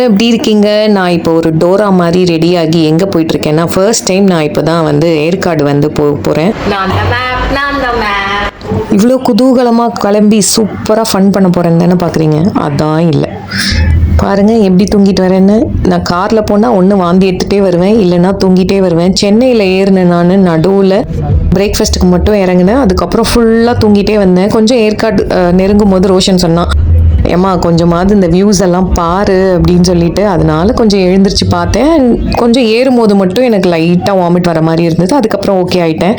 எல்லாரும் எப்படி இருக்கீங்க? நான் இப்போ ஒரு டோரா மாதிரி ரெடியாகி எங்கே போயிட்டுருக்கேன்னா ஃபர்ஸ்ட் டைம் நான் இப்போ தான் வந்து ஏற்காடு வந்து போக போகிறேன். இவ்வளோ குதூகலமாக கிளம்பி சூப்பராக ஃபன் பண்ண போகிறேன்னு தானே பார்க்குறீங்க அதான் இல்லை. பாருங்க எப்படி தூங்கிட்டு வரேன்னு. நான் காரில் போனால் ஒன்று வாந்தி எடுத்துகிட்டே வருவேன். இல்லைன்னா தூங்கிட்டே வருவேன். சென்னையில் ஏறினேன் நான் நடுவில். பிரேக்ஃபாஸ்ட்டுக்கு மட்டும் இறங்கினேன். அதுக்கப்புறம் ஃபுல்லாக தூங்கிட்டே வந்தேன். கொஞ்சம் ஏற்காடு நெருங்கும் போது ரோஷன் சொன்னான். ஏம்மா கொஞ்சமாவது இந்த வியூஸ் எல்லாம் பாரு அப்படின்னு சொல்லிட்டு அதனால கொஞ்சம் எழுந்திரிச்சு பார்த்தேன். கொஞ்சம் ஏறும்போது மட்டும் எனக்கு லைட்டாக வாமிட் வர மாதிரி இருந்தது. அதுக்கப்புறம் ஓகே ஆயிட்டேன்.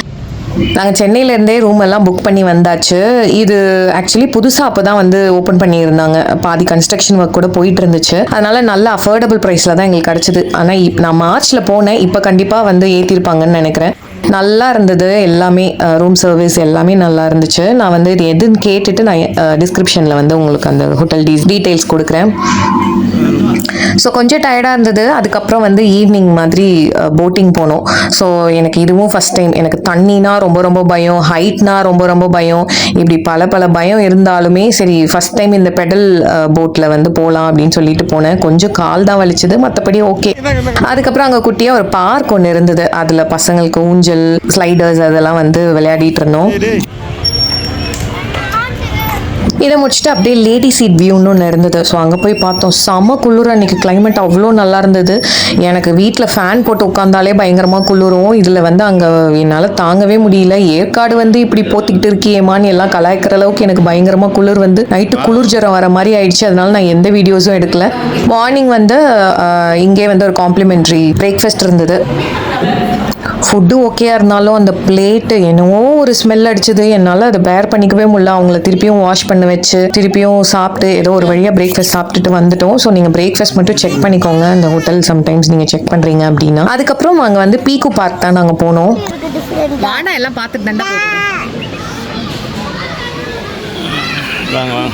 நாங்கள் சென்னையிலேருந்தே ரூம் எல்லாம் புக் பண்ணி வந்தாச்சு. இது ஆக்சுவலி புதுசாக அப்போ தான் வந்து ஓப்பன் பண்ணியிருந்தாங்க. பாதி கன்ஸ்ட்ரக்ஷன் ஒர்க் கூட போயிட்டு இருந்துச்சு. அதனால நல்ல அஃபோர்டபுள் ப்ரைஸில் தான் எங்களுக்கு கிடச்சிது. ஆனால் இப் நான் மார்ச்சில் போனேன். இப்போ கண்டிப்பாக வந்து ஏற்றிருப்பாங்கன்னு நினைக்கிறேன். நல்லா இருந்தது. எல்லாமே ரூம் சர்வீஸ் எல்லாமே நல்லா இருந்துச்சு. நான் வந்து இது எதுன்னு கேட்டுட்டு நான் டிஸ்கிரிப்ஷனில் வந்து உங்களுக்கு அந்த ஹோட்டல் டீ டீட்டெயில்ஸ் கொடுக்குறேன். ஸோ கொஞ்சம் டயர்டாக இருந்தது. அதுக்கப்புறம் வந்து ஈவினிங் மாதிரி போட்டிங் போனோம். ஸோ எனக்கு இதுவும் ஃபஸ்ட் டைம் எனக்கு தண்ணினா ரொம்ப ரொம்ப பயம். ஹைட்னா ரொம்ப ரொம்ப பயம். இப்படி பல பல பயம் இருந்தாலுமே சரி ஃபஸ்ட் டைம் இந்த பெடல் போட்டில் வந்து போகலாம் அப்படின்னு சொல்லிட்டு போனேன். கொஞ்சம் கால் தான் வலிச்சது. மற்றபடி ஓகே அதுக்கப்புறம் அங்கே குட்டியாக ஒரு பார்க் ஒன்று இருந்தது. அதில் பசங்களுக்கு ஊஞ்சல் ஸ்லைடர்ஸ் அதெல்லாம் வந்து விளையாடிட்டு இருந்தோம் இதை முடிச்சுட்டு அப்படியே லேடி சீட் வியூன்னு ஒன்று இருந்தது. ஸோ அங்கே போய் பார்த்தோம். செம குளிர் அன்றைக்கி கிளைமேட் அவ்வளோ நல்லா இருந்தது. எனக்கு வீட்டில் ஃபேன் போட்டு உட்காந்தாலே பயங்கரமாக குளிரும். இதில் வந்து அங்கே என்னால் தாங்கவே முடியல. ஏற்காடு வந்து இப்படி போத்திக்கிட்டு இருக்கியேமான்னு எல்லாம் கலாய்க்கிற அளவுக்கு எனக்கு பயங்கரமாக குளிர் வந்து நைட்டு குளிர் ஜரம் வர மாதிரி ஆயிடுச்சு. அதனால நான் எந்த வீடியோஸும் எடுக்கல. மார்னிங் வந்து இங்கே வந்து ஒரு காம்ப்ளிமெண்ட்ரி பிரேக்ஃபாஸ்ட் இருந்தது. ஃபுட்டு ஓகேயா இருந்தாலும் அந்த பிளேட்டு என்னவோ ஒரு ஸ்மெல் அடிச்சது. என்னால் அதை பேர் பண்ணிக்கவே முடியல. அவங்கள திருப்பியும் வாஷ் பண்ண வச்சு திருப்பியும் சாப்பிட்டு ஏதோ ஒரு வழியாக பிரேக்ஃபாஸ்ட் சாப்பிட்டுட்டு வந்துட்டோம். ஸோ நீங்கள் பிரேக்ஃபாஸ்ட் மட்டும் செக் பண்ணிக்கோங்க. அந்த ஹோட்டல் சம்டைம்ஸ் நீங்கள் செக் பண்ணுறீங்க அப்படின்னா. அதுக்கப்புறம் அங்கே வந்து பீக்கு பார்க் தான் நாங்கள் போனோம். வாடா எல்லாம் பார்த்துட்டு தாண்டா வாங்க வாங்க.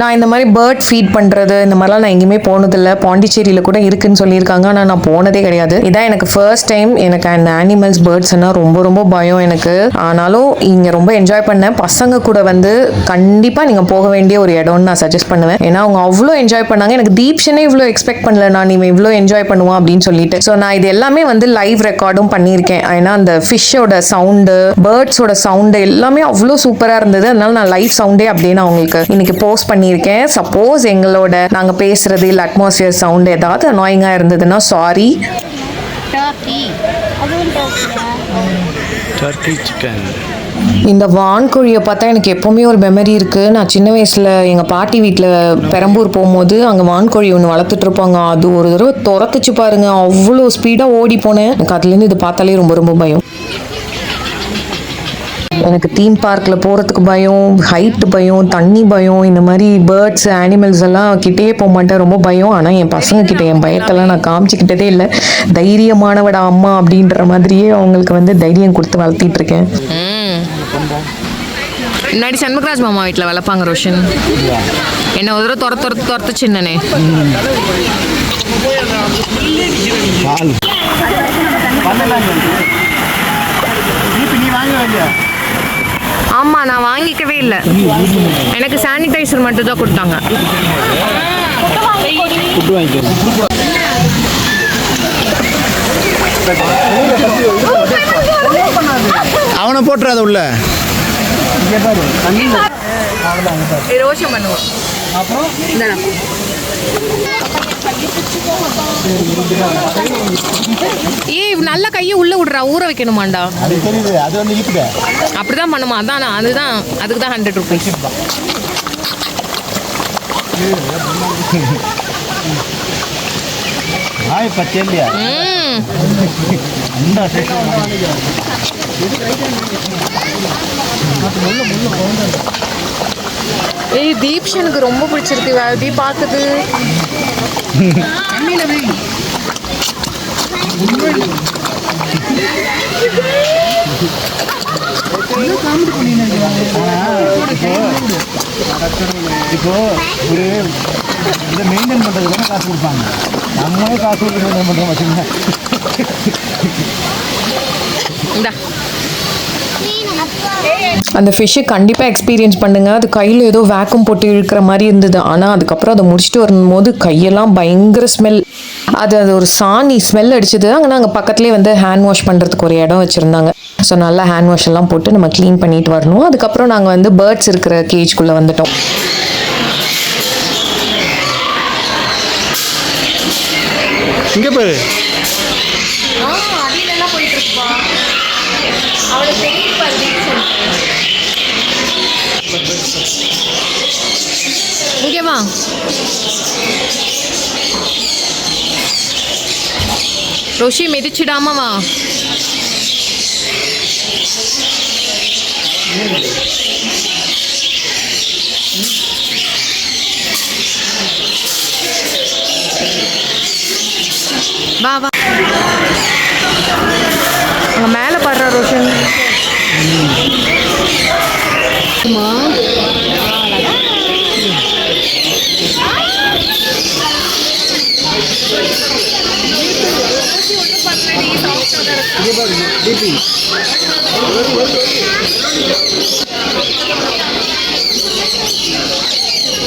நான் இந்த மாதிரி பேர்ட் ஃபீட் பண்ணுறது இந்த மாதிரிலாம் நான் எங்கேயுமே போனதில்லை. பாண்டிச்சேரியில் கூட இருக்குன்னு சொல்லியிருக்காங்க. ஆனால் நான் போனதே கிடையாது. இதான் எனக்கு ஃபர்ஸ்ட் டைம் எனக்கு அந்த அனிமல்ஸ் பேர்ட்ஸ்னால் ரொம்ப ரொம்ப பயம் எனக்கு. ஆனாலும் இங்கே ரொம்ப என்ஜாய் பண்ணேன். பசங்க கூட வந்து கண்டிப்பாக நீங்கள் போக வேண்டிய ஒரு இடம்னு நான் சஜஸ்ட் பண்ணுவேன். ஏன்னா அவங்க அவ்வளோ என்ஜாய் பண்ணாங்க. எனக்கு தீப்ஷனே இவ்வளோ எக்ஸ்பெக்ட் பண்ணல. நான் இவன் இவ்வளோ என்ஜாய் பண்ணுவான் அப்படின்னு சொல்லிட்டு. ஸோ நான் இது எல்லாமே வந்து லைவ் ரெக்கார்டும் பண்ணியிருக்கேன். ஏன்னா அந்த ஃபிஷ்ஷோட சவுண்டு பேர்ட்ஸோட சவுண்டு எல்லாமே அவ்வளோ சூப்பராக இருந்தது. அதனால நான் லைவ் சவுண்டே அப்படின்னு அவங்களுக்கு இன்னைக்கு போஸ்ட் பண்ணியிருக்கேன். சப்போஸ் எங்களோட நாங்கள் பேசுறது இல்லை அட்மாஸ்பியர் சவுண்ட் ஏதாவது அனாயிங்காக இருந்ததுன்னா சாரி டர்க்கி சிக்கன் இந்த வான்கோழியை பார்த்தா எனக்கு எப்போவுமே ஒரு மெமரி இருக்குது நான் சின்ன வயசில் எங்கள் பாட்டி வீட்டில் பெரம்பூர் போகும்போது அங்கே வான்கோழி ஒன்று வளர்த்துட்டு இருப்பாங்க. அது ஒரு தடவை துரத்துச்சு பாருங்க. அவ்வளோ ஸ்பீடாக ஓடி போனேன். எனக்கு அதுலேருந்து இது பார்த்தாலே ரொம்ப ரொம்ப பயம். எனக்கு தீம் பார்க்கில் போகிறதுக்கு பயம் ஹைட்டு பயம் தண்ணி பயம் இந்த மாதிரி பேர்ட்ஸ் அனிமல்ஸ் எல்லாம் கிட்டேயே போக மாட்டேன். ரொம்ப பயம். ஆனால் என் பசங்க கிட்ட என் பயத்தெல்லாம் நான் காமிச்சிக்கிட்டதே இல்லை. தைரியமானவடா அம்மா அப்படின்ற மாதிரியே அவங்களுக்கு வந்து தைரியம் கொடுத்து வளர்த்திட்டு இருக்கேன். முன்னாடி சண்முகராஜ் மாமா வீட்டில் வளர்ப்பாங்க ரோஷன். என்ன ஒரு தடவை துரத்து துரத்து துரத்து சின்னனே ஆமா நான் வாங்கிக்கவே இல்லை. எனக்கு சானிடைசர் மட்டும் தான் கொடுத்தாங்க. அவனை போட்டுறாத உள்ள. ரோஷன் பண்ணுவோம். ஏய் நல்ல கையை உள்ள விடுறா. ஊற வைக்கணுமாண்டா. அப்படிதான் பண்ணுமா. அதான் அதுதான். அதுக்கு தான் ஹண்ட்ரட் ருபீஸ் ஆ ஏய் தீப்ஷ் எனக்கு ரொம்ப பிடிச்சிருக்கு. வே- தீப் பார்க்குது இப்போ ஒரு இதை மெயின்டைன் பண்ணுறதுக்கு தானே காசு கொடுப்பாங்க. நம்மளே காசு கொடுத்து மெயின்டைன் பண்ணுறோம் வச்சுங்க இந்தா. அந்த ஃபிஷ்ஷை கண்டிப்பாக எக்ஸ்பீரியன்ஸ் பண்ணுங்க. அது கையில் ஏதோ வேக்கம் போட்டு இழுக்கிற மாதிரி இருந்தது. ஆனால் அதுக்கப்புறம் அதை முடிச்சுட்டு வரும்போது கையெல்லாம் பயங்கர ஸ்மெல் அது அது ஒரு சாணி ஸ்மெல் அடிச்சது. அங்கே நாங்கள் பக்கத்துலேயே வந்து ஹேண்ட் வாஷ் பண்ணுறதுக்கு ஒரு இடம் வச்சுருந்தாங்க. ஸோ நல்லா ஹேண்ட் வாஷ் எல்லாம் போட்டு நம்ம க்ளீன் பண்ணிட்டு வரணும். அதுக்கப்புறம் நாங்கள் வந்து பேர்ட்ஸ் இருக்கிற கேஜ்குள்ளே வந்துட்டோம். இங்கே பாரு. இங்கே ரோஷி மிதிச்சிடாம வா. வா வா. அங்க மேல பாடுற ரோஷன்.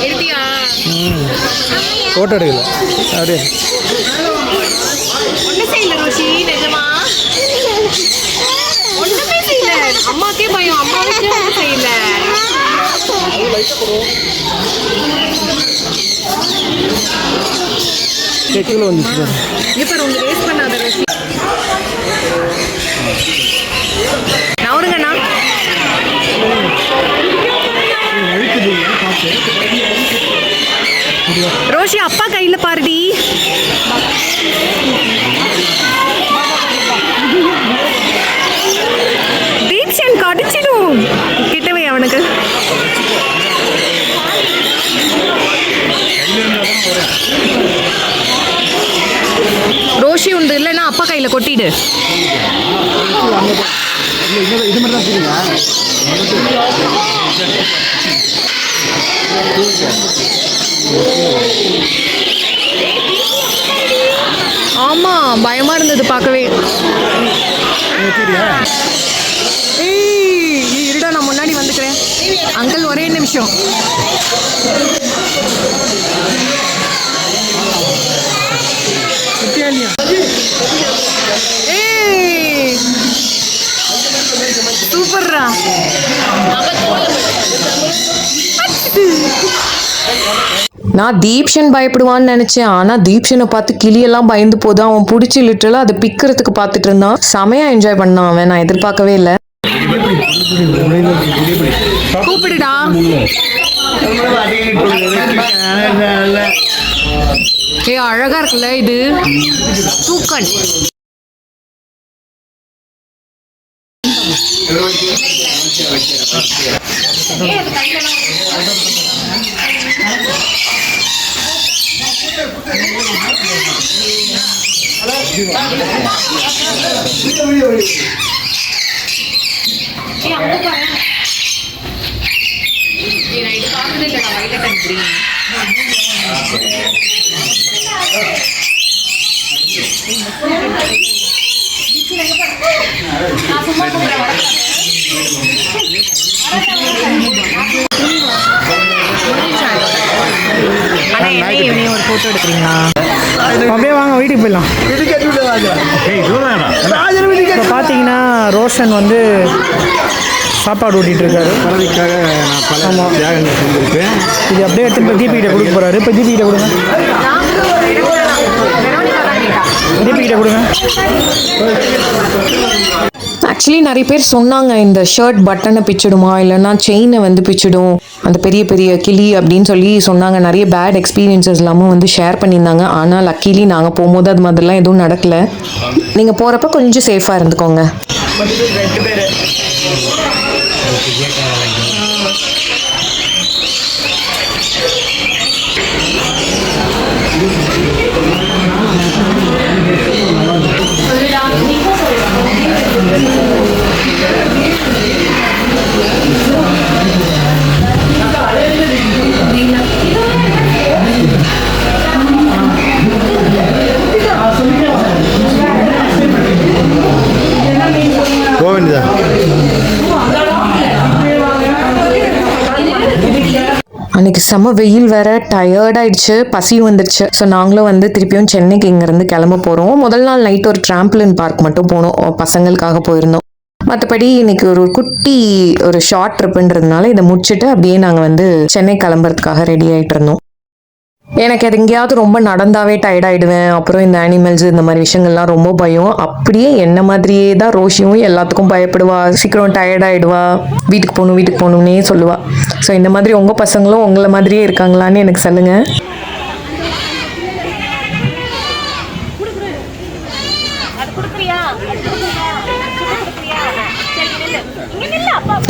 எடுத்தியா ஃபோட்டோ எடுக்கல. அப்படியே. கீழே வந்துச்சு இப்போ உங்களுக்கு வேஸ்ட் பண்ணாத ரோஷி நவருங்கண்ணா ரோஷி அப்பா கையில் பாருடி. அப்பா கையில் கொட்டிடு. இது மட்டும் தான் ஆமா பயமா இருந்தது பார்க்கவே. ஏய் இருடா நான் முன்னாடி வந்துக்கிறேன். அங்கிள் ஒரே நிமிஷம். ஏய் சூப்பர்ரா நான் தீப்ஷன் பயப்படுவான்னு நினைச்சேன். ஆனா தீப்ஷனை பார்த்து கிளியெல்லாம் பயந்து போது அவன் பிடிச்சி லிட்டரலா அதை பிக்கிறதுக்கு பார்த்துட்டு இருந்தான். செமையா என்ஜாய் பண்ணான் அவன். நான் எதிர்பார்க்கவே இல்லை. கூப்பிடுடா. ஏ அழகா இருக்குல்ல இது? தூக்கன். நான் என்னையும் போட்டோ எடுக்கிறீங்களா? அப்படியே வாங்க வீட்டுக்கு போயிடலாம். இப்போ பார்த்தீங்கன்னா ரோஷன் வந்து சாப்பாடு ஊட்டிட்டு இருக்காரு பறவைக்காக நான் பல ஆமாம். தியாகங்கள் செஞ்சிருப்பேன் இது அப்படியே எடுத்து இப்போ தீபி கிட்ட கொடுக்க போறாரு. இப்போ தீபி கிட்ட கொடுங்க. தீபி கிட்ட கொடுங்க. ஆக்சுவலி நிறைய பேர் சொன்னாங்க இந்த ஷர்ட் பட்டனை பிச்சிடுமா இல்லைன்னா செயினை வந்து பிச்சிடும். அந்த பெரிய பெரிய கிளி அப்படின்னு சொல்லி சொன்னாங்க. நிறைய பேட் எக்ஸ்பீரியன்சஸ் எல்லாமும் வந்து ஷேர் பண்ணியிருந்தாங்க. ஆனால் லக்கிலி நாங்கள் போகும்போது அது மாதிரிலாம் எதுவும் நடக்கலை. நீங்கள் போகிறப்ப கொஞ்சம் சேஃபாக இருந்துக்கோங்க. போக கோவிந்தா அன்றைக்கி செம்ம வெயில் வேற டயர்டாயிடுச்சு பசி வந்துடுச்சு ஸோ நாங்களும் வந்து திருப்பியும் சென்னைக்கு இங்கேருந்து கிளம்ப போகிறோம் முதல் நாள் நைட் ஒரு ட்ராம்ப்ளின் பார்க் மட்டும் போனோம். பசங்களுக்காக போயிருந்தோம். மற்றபடி இன்னைக்கு ஒரு குட்டி ஒரு ஷார்ட் ட்ரிப்புன்றதுனால இதை முடிச்சுட்டு அப்படியே நாங்கள் வந்து சென்னை கிளம்புறதுக்காக ரெடி ஆகிட்டு இருந்தோம். எனக்கு அது எங்கேயாவது ரொம்ப நடந்தாவே டயர்ட் ஆகிடுவேன் அப்புறம் இந்த அனிமல்ஸ் இந்த மாதிரி விஷயங்கள்லாம் ரொம்ப பயம். அப்படியே என்ன மாதிரியே தான் ரோஷியும் எல்லாத்துக்கும் பயப்படுவா. சீக்கிரம் டயர்ட் ஆகிடுவா வீட்டுக்கு போகணும் வீட்டுக்கு போகணும்னே சொல்லுவா. ஸோ இந்த மாதிரி உங்கள் பசங்களும் உங்களை மாதிரியே இருக்காங்களான்னு எனக்கு சொல்லுங்கள்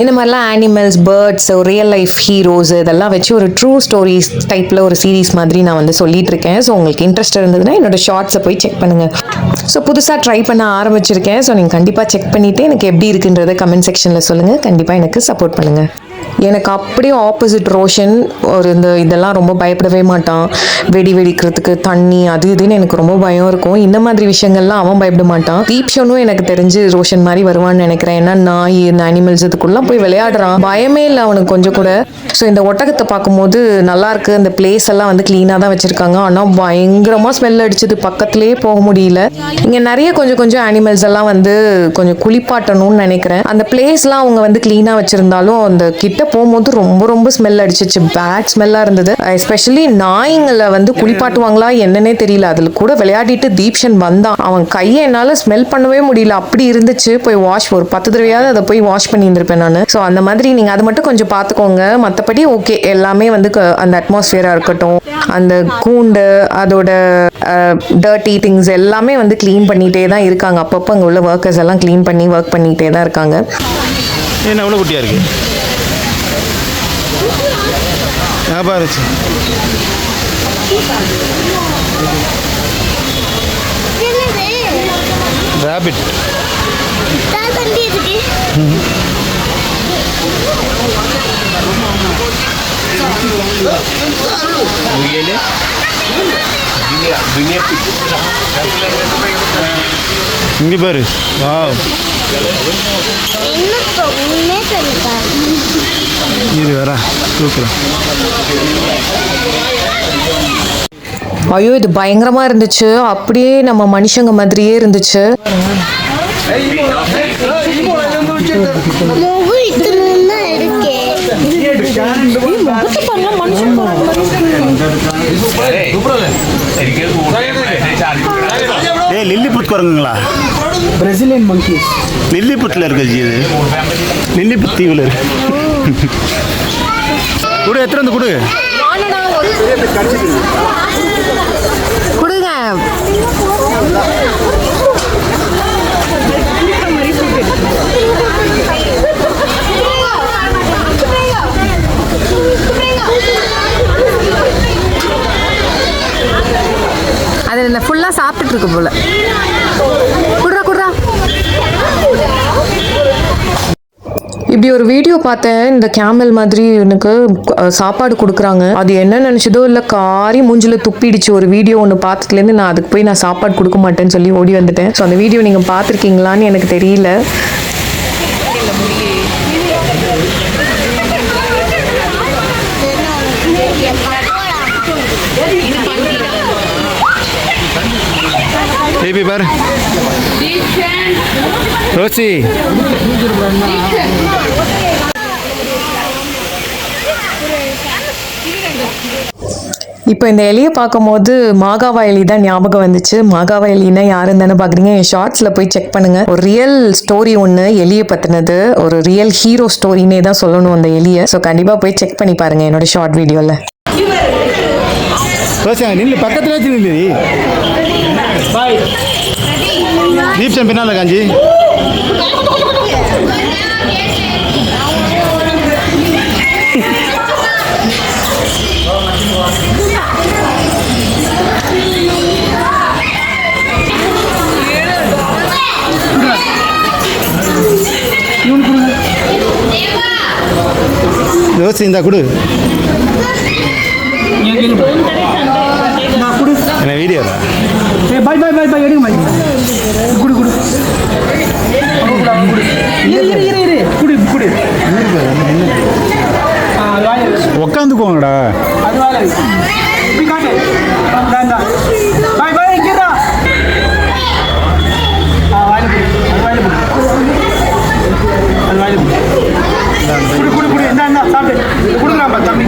இந்த மாதிரிலாம் animals birds real life heroes இதெல்லாம் வச்சு ஒரு ட்ரூ ஸ்டோரிஸ் டைப்பில் ஒரு சீரிஸ் மாதிரி நான் வந்து சொல்லிட்டு இருக்கேன் ஸோ உங்களுக்கு இன்ட்ரெஸ்ட் இருந்ததுன்னா என்னோட ஷார்ட்ஸை போய் செக் பண்ணுங்கள் ஸோ புதுசாக ட்ரை பண்ண ஆரம்பிச்சிருக்கேன். ஸோ நீங்கள் கண்டிப்பாக செக் பண்ணிவிட்டு எனக்கு எப்படி இருக்குன்றதை கமெண்ட் செக்ஷனில் சொல்லுங்கள் கண்டிப்பாக எனக்கு சப்போர்ட் பண்ணுங்கள் எனக்கு அப்படியே ஆப்போசிட் ரோஷன் ஒரு இந்த இதெல்லாம் ரொம்ப பயப்படவே மாட்டான். வெடி வெடிக்கிறதுக்கு தண்ணி அது இதுன்னு எனக்கு ரொம்ப பயம் இருக்கும். இந்த மாதிரி விஷயங்கள்லாம் அவன் பயப்பட மாட்டான். தீப்ஷனும் எனக்கு தெரிஞ்சு ரோஷன் மாதிரி வருவான்னு நினைக்கிறேன். ஏன்னா நாய் இந்த அனிமல்ஸ் இதுக்குள்ளலாம் போய் விளையாடுறான். பயமே இல்லை அவனுக்கு கொஞ்சம் கூட. ஸோ இந்த ஒட்டகத்தை பார்க்கும்போது நல்லா இருக்கு. அந்த பிளேஸ் எல்லாம் வந்து க்ளீனாக தான் வச்சுருக்காங்க. ஆனால் பயங்கரமாக ஸ்மெல் அடிச்சது. பக்கத்துலேயே போக முடியல. இங்கே நிறைய கொஞ்சம் கொஞ்சம் அனிமல்ஸ் எல்லாம் வந்து கொஞ்சம் குளிப்பாட்டணும்னு நினைக்கிறேன். அந்த பிளேஸ்லாம் அவங்க வந்து க்ளீனாக வச்சுருந்தாலும் அந்த கிட்ட போகும்போது ரொம்ப ரொம்ப ஸ்மெல் அடிச்சிச்சு. பேட் ஸ்மெல்லாக இருந்தது. எஸ்பெஷலி நாய்ங்களை வந்து குளிப்பாட்டுவாங்களா என்னன்னே தெரியல. அதில் கூட விளையாடிட்டு தீப்ஷன் வந்தான். அவன் கையை என்னால் ஸ்மெல் பண்ணவே முடியல. அப்படி இருந்துச்சு. போய் வாஷ் ஒரு பத்து தடவையாவது அதை போய் வாஷ் பண்ணியிருந்திருப்பேன் நான். ஸோ அந்த மாதிரி நீங்கள் அதை மட்டும் கொஞ்சம் பார்த்துக்கோங்க. மற்றபடி ஓகே எல்லாமே வந்து அந்த அட்மாஸ்ஃபியராக இருக்கட்டும். அந்த கூண்டு அதோட டர்ட்டி திங்ஸ் எல்லாமே வந்து க்ளீன் பண்ணிகிட்டே தான் இருக்காங்க. அப்பப்போ அங்கே உள்ள ஒர்க்கர்ஸ் எல்லாம் க்ளீன் பண்ணி ஒர்க் பண்ணிகிட்டே தான் இருக்காங்க. என்ன எவ்வளோ குட்டியாக இருக்கு? ஞாபகம் இருந்துச்சு ரேபிட் இங்கே பாரு. வா இது தூக்கலாம் ஐயோ இது பயங்கரமா இருந்துச்சு. அப்படியே நம்ம மனுஷங்க மாதிரியே இருந்துச்சு. ஏய் லில்லிபுட் குரங்குங்களா பிரசிலியன் மங்கீஸ் லில்லிபுட்டில் இருக்கு ஜி இது. லில்லிபுட் தீவில் இருக்கு. கொடு எத்தனை வந்து கொடு கொடுங்க அது இந்த ஃபுல்லாக சாப்பிட்டுட்டு இருக்கு போல குடுறா குடுறா இப்படி ஒரு வீடியோ பார்த்தேன். இந்த கேமல் மாதிரி எனக்கு சாப்பாடு கொடுக்குறாங்க. அது என்ன நினச்சதோ இல்லை காரி மூஞ்சில துப்பிடுச்சு. ஒரு வீடியோ ஒன்று பார்த்ததுலேருந்து நான் அதுக்கு போய் நான் சாப்பாடு கொடுக்க மாட்டேன்னு சொல்லி ஓடி வந்துட்டேன். ஸோ அந்த வீடியோ நீங்கள் பார்த்துருக்கீங்களான்னு எனக்கு தெரியல. பேபி பாரு ரோசி இப்போ இந்த எலியை பார்க்கும்போது மாகாவா எலி தான் ஞாபகம் வந்துச்சு. மாகாவா எலின்னா யாருன்னு தானே பார்க்குறீங்க. என் ஷார்ட்ஸில் போய் செக் பண்ணுங்க. ஒரு ரியல் ஸ்டோரி ஒன்று எலியை பற்றினது ஒரு ரியல் ஹீரோ ஸ்டோரினே தான் சொல்லணும் அந்த எலியை. ஸோ கண்டிப்பாக போய் செக் பண்ணி பாருங்க என்னோட ஷார்ட் வீடியோவில் நில்லு பக்கத்தில் நில்லு. பாய் தீப்சன் பின்னால் காஞ்சி. ரோசி இந்தா கொடு. எடுங்க பாய். குடு குடு. இரு இரு இரு இரு. குடு குடு. போடு. குடு குடு குடு. என்ன என்ன சாப்பிட்டு கொடுக்குறான் தம்பி.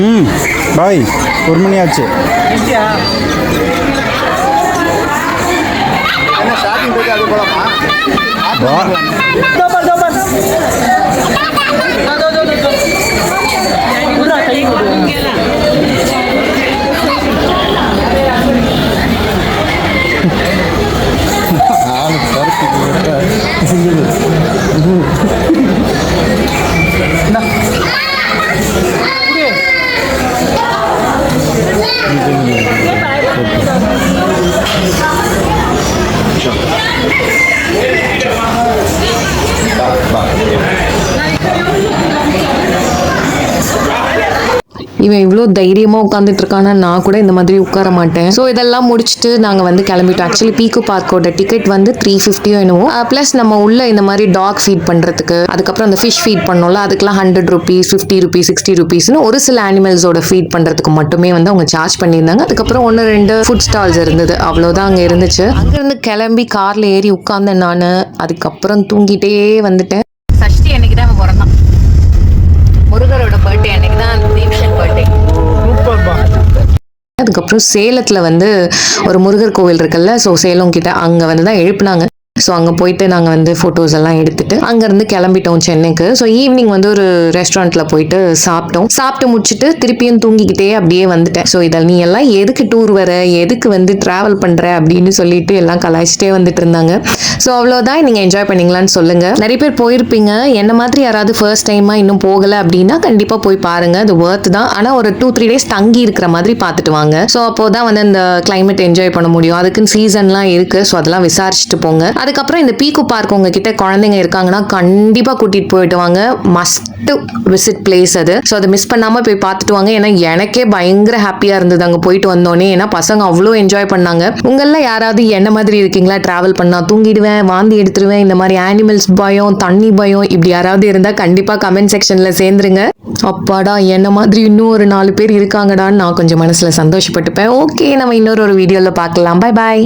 ம் பாய். ஒரு மணி ஆச்சு. இந்தியா என்ன ஷாப்பிங் போயிட்டு அது போலாமா இவன் இவ்வளோ தைரியமாக உட்காந்துட்டு இருக்கானா நான் கூட இந்த மாதிரி உட்கார மாட்டேன். ஸோ இதெல்லாம் முடிச்சுட்டு நாங்கள் வந்து கிளம்பிட்டோம். ஆக்சுவலி பீக்கு பார்க்கோட டிக்கெட் வந்து த்ரீ ஃபிஃப்டியோ என்னவோ. Uh, ப்ளஸ் நம்ம உள்ள இந்த மாதிரி டாக் ஃபீட் பண்ணுறதுக்கு அதுக்கப்புறம் அந்த ஃபிஷ் ஃபீட் பண்ணோம்ல அதுக்கெல்லாம் hundred rupees fifty rupees sixty ருபீஸ்னு ஒரு சில அனிமல்ஸோட ஃபீட் பண்ணுறதுக்கு மட்டுமே வந்து அவங்க சார்ஜ் பண்ணியிருந்தாங்க. அதுக்கப்புறம் ஒன்று ரெண்டு ஃபுட் ஸ்டால்ஸ் இருந்தது. அவ்வளோதான் அங்கே இருந்துச்சு. அங்கேருந்து கிளம்பி காரில் ஏறி உட்காந்தேன் நான். அதுக்கப்புறம் தூங்கிட்டே வந்துட்டேன். அதுக்கப்புறம் சேலத்தில் வந்து ஒரு முருகர் கோவில் இருக்குல்ல ஸோ சேலம் கிட்ட அங்கே வந்து தான் எழுப்புனாங்க. ஸோ அங்கே போயிட்டு நாங்கள் வந்து ஃபோட்டோஸ் எல்லாம் எடுத்துட்டு அங்கேருந்து கிளம்பிட்டோம் சென்னைக்கு. ஸோ ஈவினிங் வந்து ஒரு ரெஸ்டாரண்ட்டில் போயிட்டு சாப்பிட்டோம். சாப்பிட்டு முடிச்சுட்டு திருப்பியும் தூங்கிக்கிட்டே அப்படியே வந்துட்டேன். ஸோ இதில் நீ எல்லாம் எதுக்கு டூர் வர? எதுக்கு வந்து ட்ராவல் பண்ணுற அப்படின்னு சொல்லிட்டு எல்லாம் கலாய்ச்சிட்டே வந்துட்டு இருந்தாங்க. ஸோ அவ்வளோதான் நீங்கள் என்ஜாய் பண்ணீங்களான்னு சொல்லுங்கள் நிறைய பேர் போயிருப்பீங்க. என்ன மாதிரி யாராவது ஃபர்ஸ்ட் டைமாக இன்னும் போகலை அப்படின்னா கண்டிப்பாக போய் பாருங்க. அது ஒர்த் தான். ஆனால் ஒரு டூ த்ரீ டேஸ் தங்கி இருக்கிற மாதிரி பார்த்துட்டு வாங்க. ஸோ அப்போ தான் வந்து அந்த கிளைமேட் என்ஜாய் பண்ண முடியும். அதுக்குன்னு சீசன்லாம் இருக்குது ஸோ அதெல்லாம் விசாரிச்சுட்டு போங்க. அதுக்கப்புறம் இந்த பீக்கு பார்க் உங்ககிட்ட குழந்தைங்க இருக்காங்கன்னா கண்டிப்பாக கூட்டிகிட்டு போயிட்டு வாங்க. மஸ்ட்டு விசிட் பிளேஸ் அது. ஸோ அதை மிஸ் பண்ணாமல் போய் பார்த்துட்டு வாங்க. ஏன்னா எனக்கே பயங்கர ஹாப்பியாக இருந்தது அங்கே போயிட்டு வந்தோடனே ஏன்னா பசங்க அவ்வளோ என்ஜாய் பண்ணாங்க. உங்களில் யாராவது என்ன மாதிரி இருக்கீங்களா? ட்ராவல் பண்ணால் தூங்கிடுவேன் வாந்தி எடுத்துருவேன் இந்த மாதிரி ஆனிமல்ஸ் பயம் தண்ணி பயம் இப்படி யாராவது இருந்தால் கண்டிப்பாக கமெண்ட் செக்ஷனில் சேர்ந்துருங்க. அப்பாடா என்ன மாதிரி இன்னும் ஒரு நாலு பேர் இருக்காங்கடான்னு நான் கொஞ்சம் மனசில் சந்தோஷப்பட்டுப்பேன். ஓகே நம்ம இன்னொரு ஒரு வீடியோவில் பார்க்கலாம். Bye bye